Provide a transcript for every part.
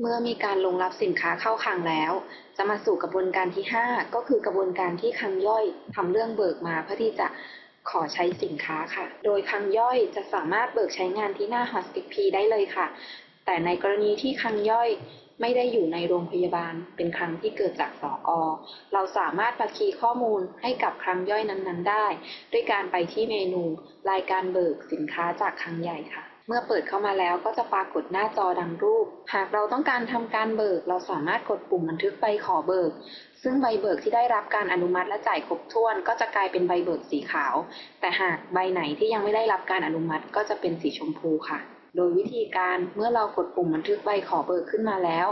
เมื่อมีการลงรับสินค้าเข้าคลังแล้ว จะมาสู่กระบวนการที่ 5 ก็คือกระบวนการที่คลังย่อยทำเรื่องเบิกมาเพื่อที่จะขอใช้สินค้าค่ะ โดยคลังย่อยจะสามารถเบิกใช้งานที่หน้า Hospice P ได้เลยค่ะ แต่ในกรณีที่คลังย่อยไม่ได้อยู่ในโรงพยาบาล เป็นคลังที่เกิดจากสอกอเราสามารถบัคคีข้อมูลให้กับคลังย่อยนั้นๆ ได้ ด้วยการไปที่เมนู รายการเบิกสินค้าจากคลังใหญ่ค่ะ เมื่อเปิดเข้ามาแล้วก็จะปรากฏหน้าจอดังรูป หากเราต้องการทำการเบิก เราสามารถกดปุ่มบันทึกใบขอเบิก ซึ่งใบเบิกที่ได้รับการอนุมัติและจ่ายครบถ้วน ก็จะกลายเป็นใบเบิกสีขาว แต่หากใบไหนที่ยังไม่ได้รับการอนุมัติก็จะเป็นสีชมพูค่ะ โดยวิธีการเมื่อเรากดปุ่มบันทึกใบขอเบิกขึ้นมาแล้ว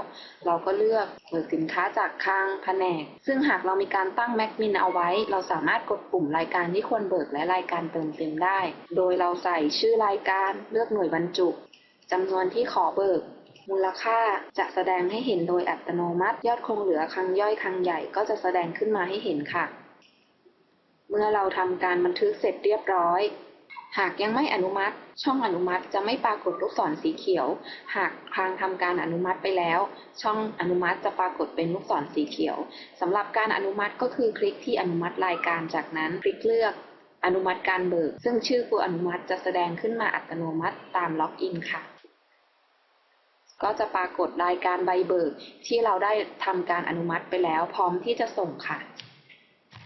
เราก็เลือกเบิกสินค้าจากคลังแผนก ซึ่งหากเรามีการตั้งแม็กมินเอาไว้ เราสามารถกดปุ่มรายการที่ควรเบิกและรายการเติมเต็มได้ โดยเราใส่ชื่อรายการเลือกหน่วยบรรจุจำนวนที่ขอเบิก มูลค่าจะแสดงให้เห็นโดยอัตโนมัติ ยอดคงเหลือคลังย่อยคลังใหญ่ก็จะแสดงขึ้นมาให้เห็นค่ะ เมื่อเราทำการบันทึกเสร็จเรียบร้อย หากยังไม่อนุมัติ ช่องอนุมัติจะไม่ปรากฏลูกศรสีเขียว หากคลังทำการอนุมัติไปแล้ว ช่องอนุมัติจะปรากฏเป็นลูกศรสีเขียวสำหรับการอนุมัติก็คือคลิกที่อนุมัติรายการจากนั้นคลิกเลือกอนุมัติการเบิก ซึ่งชื่อผู้อนุมัติจะแสดงขึ้นมาอัตโนมัติตามล็อกอินค่ะ ก็จะปรากฏรายการใบเบิกที่เราได้ทำการอนุมัติไปแล้ว พร้อมที่จะส่งค่ะ